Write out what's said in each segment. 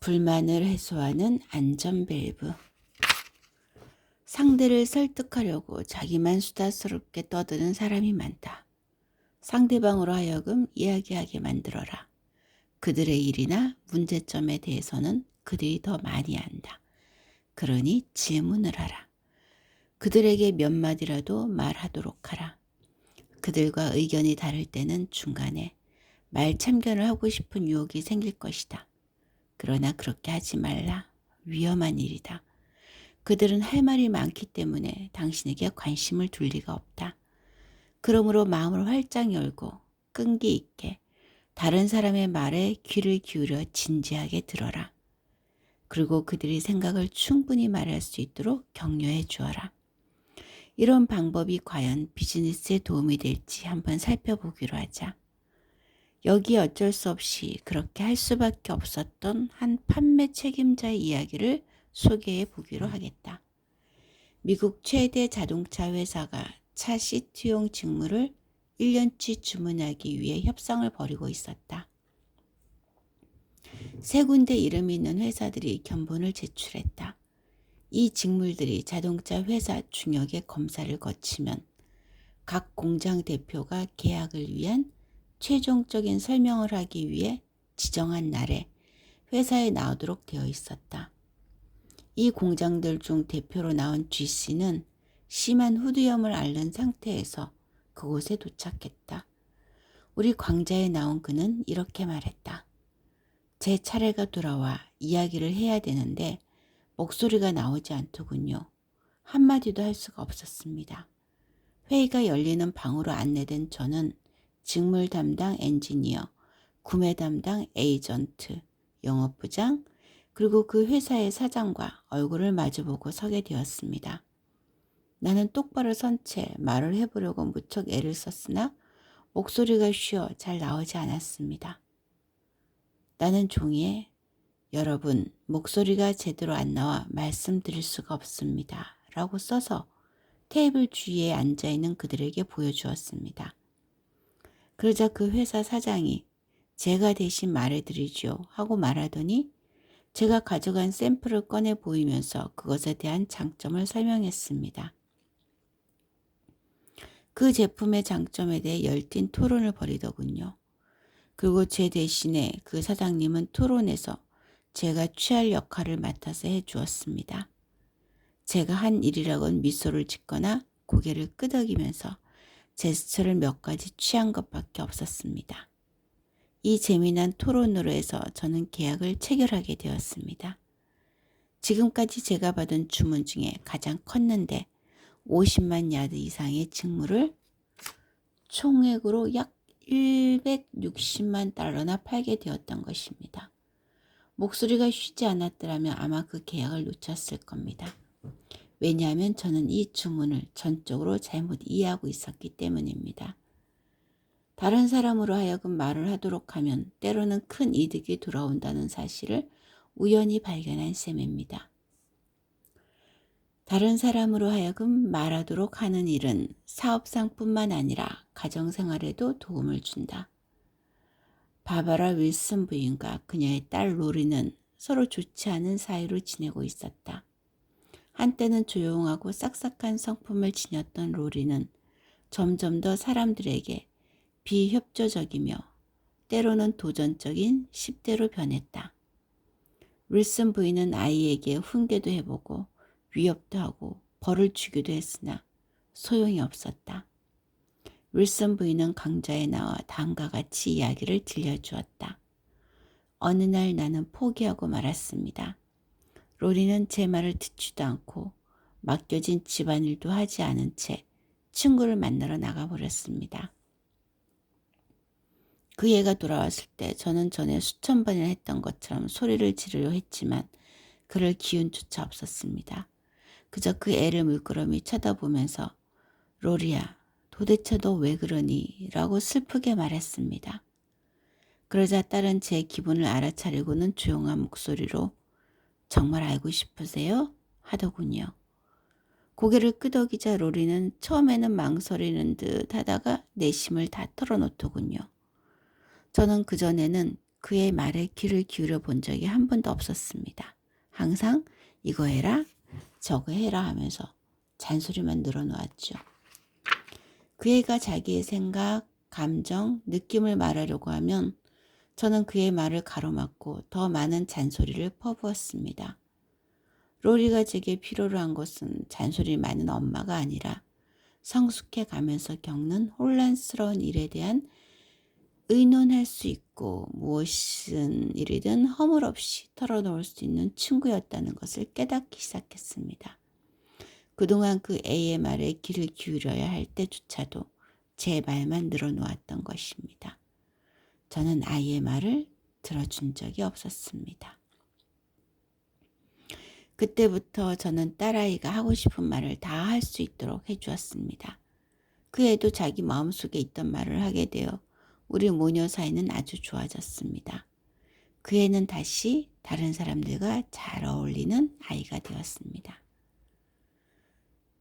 불만을 해소하는 안전밸브. 상대를 설득하려고 자기만 수다스럽게 떠드는 사람이 많다. 상대방으로 하여금 이야기하게 만들어라. 그들의 일이나 문제점에 대해서는 그들이 더 많이 안다. 그러니 질문을 하라. 그들에게 몇 마디라도 말하도록 하라. 그들과 의견이 다를 때는 중간에 말 참견을 하고 싶은 유혹이 생길 것이다. 그러나 그렇게 하지 말라. 위험한 일이다. 그들은 할 말이 많기 때문에 당신에게 관심을 둘 리가 없다. 그러므로 마음을 활짝 열고 끈기 있게 다른 사람의 말에 귀를 기울여 진지하게 들어라. 그리고 그들이 생각을 충분히 말할 수 있도록 격려해 주어라. 이런 방법이 과연 비즈니스에 도움이 될지 한번 살펴보기로 하자. 여기 어쩔 수 없이 그렇게 할 수밖에 없었던 한 판매 책임자의 이야기를 소개해 보기로 하겠다. 미국 최대 자동차 회사가 차 시트용 직무를 1년치 주문하기 위해 협상을 벌이고 있었다. 세 군데 이름이 있는 회사들이 견본을 제출했다. 이 직물들이 자동차 회사 중역의 검사를 거치면 각 공장 대표가 계약을 위한 최종적인 설명을 하기 위해 지정한 날에 회사에 나오도록 되어 있었다. 이 공장들 중 대표로 나온 G씨는 심한 후두염을 앓는 상태에서 그곳에 도착했다. 우리 광자에 나온 그는 이렇게 말했다. 제 차례가 돌아와 이야기를 해야 되는데 목소리가 나오지 않더군요. 한마디도 할 수가 없었습니다. 회의가 열리는 방으로 안내된 저는 직물 담당 엔지니어, 구매 담당 에이전트, 영업부장, 그리고 그 회사의 사장과 얼굴을 마주보고 서게 되었습니다. 나는 똑바로 선 채 말을 해보려고 무척 애를 썼으나 목소리가 쉬어 잘 나오지 않았습니다. 나는 종이에 여러분 목소리가 제대로 안 나와 말씀드릴 수가 없습니다. 라고 써서 테이블 주위에 앉아있는 그들에게 보여주었습니다. 그러자 그 회사 사장이 제가 대신 말해드리죠 하고 말하더니 제가 가져간 샘플을 꺼내 보이면서 그것에 대한 장점을 설명했습니다. 그 제품의 장점에 대해 열띤 토론을 벌이더군요. 그리고 제 대신에 그 사장님은 토론에서 제가 취할 역할을 맡아서 해 주었습니다. 제가 한 일이라곤 미소를 짓거나 고개를 끄덕이면서 제스처를 몇 가지 취한 것밖에 없었습니다. 이 재미난 토론으로 해서 저는 계약을 체결하게 되었습니다. 지금까지 제가 받은 주문 중에 가장 컸는데 50만 야드 이상의 직무를 총액으로 약 160만 달러나 팔게 되었던 것입니다. 목소리가 쉬지 않았더라면 아마 그 계약을 놓쳤을 겁니다. 왜냐하면 저는 이 주문을 전적으로 잘못 이해하고 있었기 때문입니다. 다른 사람으로 하여금 말을 하도록 하면 때로는 큰 이득이 돌아온다는 사실을 우연히 발견한 셈입니다. 다른 사람으로 하여금 말하도록 하는 일은 사업상뿐만 아니라 가정생활에도 도움을 준다. 바바라 윌슨 부인과 그녀의 딸 로리는 서로 좋지 않은 사이로 지내고 있었다. 한때는 조용하고 싹싹한 성품을 지녔던 로리는 점점 더 사람들에게 비협조적이며 때로는 도전적인 10대로 변했다. 윌슨 부인은 아이에게 훈계도 해보고 위협도 하고 벌을 주기도 했으나 소용이 없었다. 윌슨 부인은 강좌에 나와 다음과 같이 이야기를 들려주었다. 어느 날 나는 포기하고 말았습니다. 로리는 제 말을 듣지도 않고 맡겨진 집안일도 하지 않은 채 친구를 만나러 나가버렸습니다. 그 애가 돌아왔을 때 저는 전에 수천 번이나 했던 것처럼 소리를 지르려 했지만 그럴 기운조차 없었습니다. 그저 그 애를 물끄러미 쳐다보면서 로리야 도대체 너 왜 그러니? 라고 슬프게 말했습니다. 그러자 딸은 제 기분을 알아차리고는 조용한 목소리로 정말 알고 싶으세요? 하더군요. 고개를 끄덕이자 로리는 처음에는 망설이는 듯 하다가 내심을 다 털어놓더군요. 저는 그전에는 그의 말에 귀를 기울여 본 적이 한 번도 없었습니다. 항상 이거 해라, 저거 해라 하면서 잔소리만 늘어놓았죠. 그 애가 자기의 생각, 감정, 느낌을 말하려고 하면 저는 그의 말을 가로막고 더 많은 잔소리를 퍼부었습니다. 로리가 제게 필요로 한 것은 잔소리 많은 엄마가 아니라 성숙해 가면서 겪는 혼란스러운 일에 대한 의논할 수 있고 무엇은 일이든 허물 없이 털어놓을 수 있는 친구였다는 것을 깨닫기 시작했습니다. 그동안 그 A의 말에 귀를 기울여야 할 때조차도 제 말만 늘어놓았던 것입니다. 저는 아이의 말을 들어준 적이 없었습니다. 그때부터 저는 딸아이가 하고 싶은 말을 다 할 수 있도록 해주었습니다. 그 애도 자기 마음속에 있던 말을 하게 되어 우리 모녀 사이는 아주 좋아졌습니다. 그 애는 다시 다른 사람들과 잘 어울리는 아이가 되었습니다.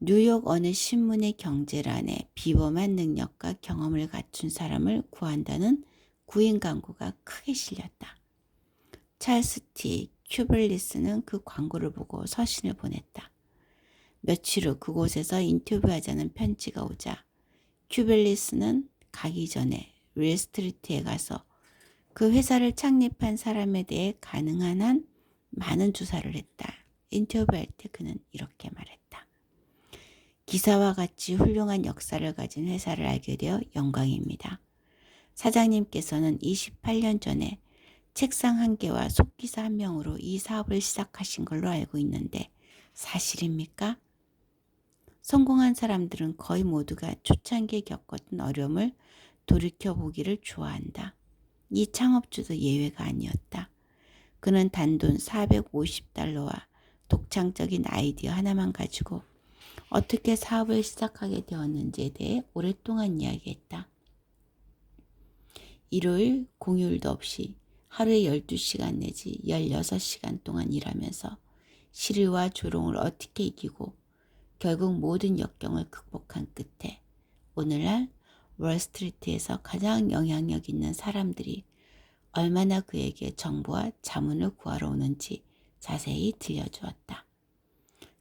뉴욕 어느 신문의 경제란에 비범한 능력과 경험을 갖춘 사람을 구한다는 구인 광고가 크게 실렸다. 찰스 티 큐블리스는 그 광고를 보고 서신을 보냈다. 며칠 후 그곳에서 인터뷰하자는 편지가 오자 큐블리스는 가기 전에 윌스트리트에 가서 그 회사를 창립한 사람에 대해 가능한 한 많은 조사를 했다. 인터뷰할 때 그는 이렇게 말했다. 기사와 같이 훌륭한 역사를 가진 회사를 알게 되어 영광입니다. 사장님께서는 28년 전에 책상 한 개와 속기사 한 명으로 이 사업을 시작하신 걸로 알고 있는데 사실입니까? 성공한 사람들은 거의 모두가 초창기에 겪었던 어려움을 돌이켜 보기를 좋아한다. 이 창업주도 예외가 아니었다. 그는 단돈 450달러와 독창적인 아이디어 하나만 가지고 어떻게 사업을 시작하게 되었는지에 대해 오랫동안 이야기했다. 일요일, 공휴일도 없이 하루에 12시간 내지 16시간 동안 일하면서 시리와 조롱을 어떻게 이기고 결국 모든 역경을 극복한 끝에 오늘날 월스트리트에서 가장 영향력 있는 사람들이 얼마나 그에게 정보와 자문을 구하러 오는지 자세히 들려주었다.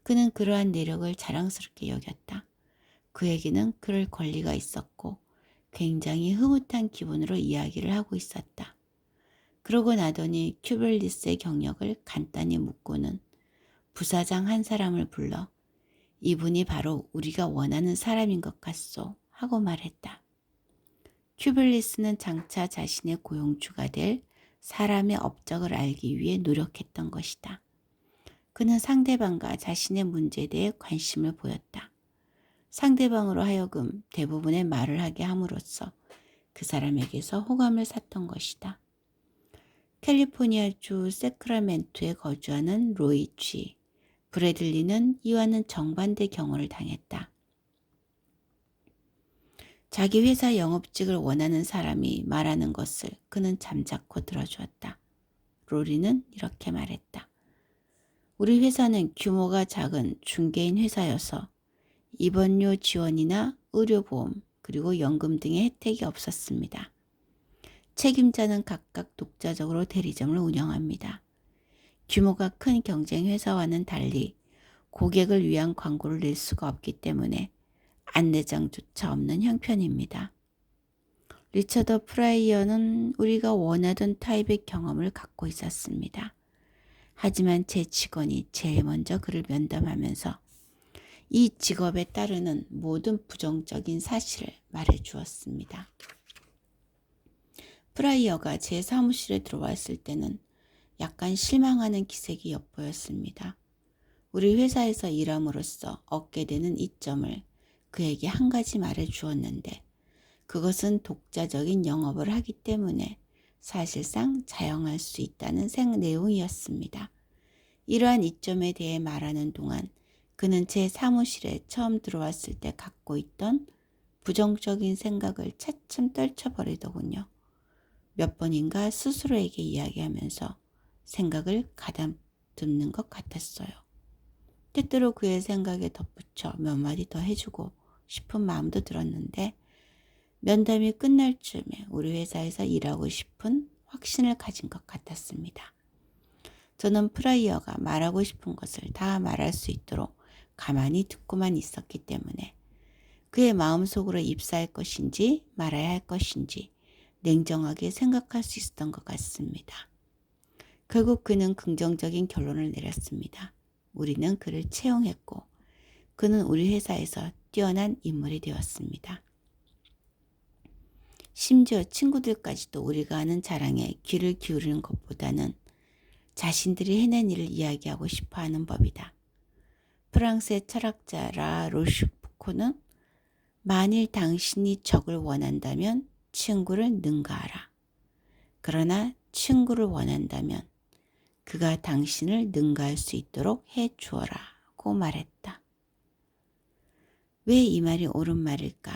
그는 그러한 내력을 자랑스럽게 여겼다. 그에게는 그럴 권리가 있었고 굉장히 흐뭇한 기분으로 이야기를 하고 있었다. 그러고 나더니 큐블리스의 경력을 간단히 묻고는 부사장 한 사람을 불러 이분이 바로 우리가 원하는 사람인 것 같소 하고 말했다. 큐블리스는 장차 자신의 고용주가 될 사람의 업적을 알기 위해 노력했던 것이다. 그는 상대방과 자신의 문제에 대해 관심을 보였다. 상대방으로 하여금 대부분의 말을 하게 함으로써 그 사람에게서 호감을 샀던 것이다. 캘리포니아주 세크라멘토에 거주하는 로이 쥐. 브래들리는 이와는 정반대 경우를 당했다. 자기 회사 영업직을 원하는 사람이 말하는 것을 그는 잠자코 들어주었다. 로리는 이렇게 말했다. 우리 회사는 규모가 작은 중개인 회사여서 입원료 지원이나 의료보험 그리고 연금 등의 혜택이 없었습니다. 책임자는 각각 독자적으로 대리점을 운영합니다. 규모가 큰 경쟁 회사와는 달리 고객을 위한 광고를 낼 수가 없기 때문에 안내장조차 없는 형편입니다. 리처더 프라이어는 우리가 원하던 타입의 경험을 갖고 있었습니다. 하지만 제 직원이 제일 먼저 그를 면담하면서 이 직업에 따르는 모든 부정적인 사실을 말해 주었습니다. 프라이어가 제 사무실에 들어왔을 때는 약간 실망하는 기색이 엿보였습니다. 우리 회사에서 일함으로써 얻게 되는 이점을 그에게 한 가지 말해 주었는데 그것은 독자적인 영업을 하기 때문에 사실상 자영할 수 있다는 생 내용이었습니다. 이러한 이점에 대해 말하는 동안 그는 제 사무실에 처음 들어왔을 때 갖고 있던 부정적인 생각을 차츰 떨쳐버리더군요. 몇 번인가 스스로에게 이야기하면서 생각을 가다듬는 것 같았어요. 때때로 그의 생각에 덧붙여 몇 마디 더 해주고 싶은 마음도 들었는데 면담이 끝날 즈음에 우리 회사에서 일하고 싶은 확신을 가진 것 같았습니다. 저는 프라이어가 말하고 싶은 것을 다 말할 수 있도록 가만히 듣고만 있었기 때문에 그의 마음속으로 입사할 것인지 말아야 할 것인지 냉정하게 생각할 수 있었던 것 같습니다. 결국 그는 긍정적인 결론을 내렸습니다. 우리는 그를 채용했고 그는 우리 회사에서 뛰어난 인물이 되었습니다. 심지어 친구들까지도 우리가 하는 자랑에 귀를 기울이는 것보다는 자신들이 해낸 일을 이야기하고 싶어 하는 법이다. 프랑스의 철학자 라 로슈푸코는 만일 당신이 적을 원한다면 친구를 능가하라. 그러나 친구를 원한다면 그가 당신을 능가할 수 있도록 해 주어라고 말했다. 왜 이 말이 옳은 말일까?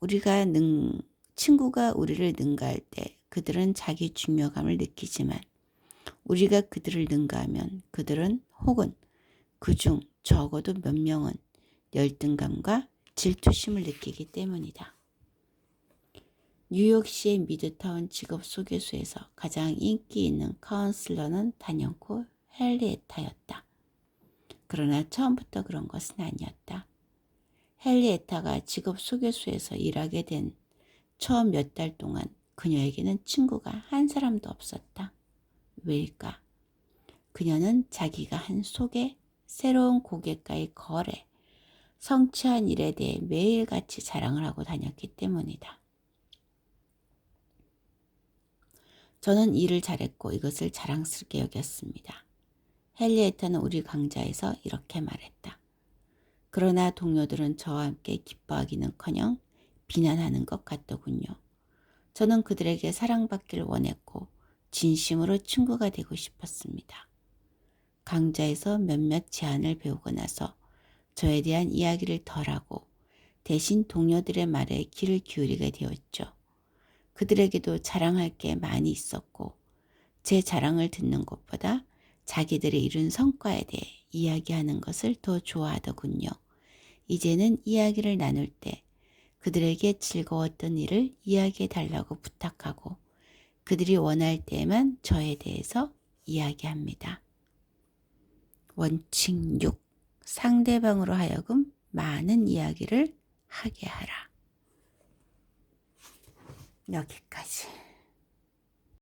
우리가 능, 친구가 우리를 능가할 때 그들은 자기 중요감을 느끼지만 우리가 그들을 능가하면 그들은 혹은 그중 적어도 몇 명은 열등감과 질투심을 느끼기 때문이다. 뉴욕시의 미드타운 직업 소개소에서 가장 인기 있는 카운슬러는 단연코 헨리에타였다. 그러나 처음부터 그런 것은 아니었다. 헨리에타가 직업 소개소에서 일하게 된 처음 몇 달 동안 그녀에게는 친구가 한 사람도 없었다. 왜일까? 그녀는 자기가 한 소개, 새로운 고객과의 거래, 성취한 일에 대해 매일같이 자랑을 하고 다녔기 때문이다. 저는 일을 잘했고 이것을 자랑스럽게 여겼습니다. 헨리에타는 우리 강좌에서 이렇게 말했다. 그러나 동료들은 저와 함께 기뻐하기는커녕 비난하는 것 같더군요. 저는 그들에게 사랑받기를 원했고 진심으로 친구가 되고 싶었습니다. 강좌에서 몇몇 제안을 배우고 나서 저에 대한 이야기를 덜하고 대신 동료들의 말에 귀를 기울이게 되었죠. 그들에게도 자랑할 게 많이 있었고 제 자랑을 듣는 것보다 자기들의 이룬 성과에 대해 이야기하는 것을 더 좋아하더군요. 이제는 이야기를 나눌 때 그들에게 즐거웠던 일을 이야기해 달라고 부탁하고 그들이 원할 때에만 저에 대해서 이야기합니다. 원칙 6. 상대방으로 하여금 많은 이야기를 하게 하라. 여기까지.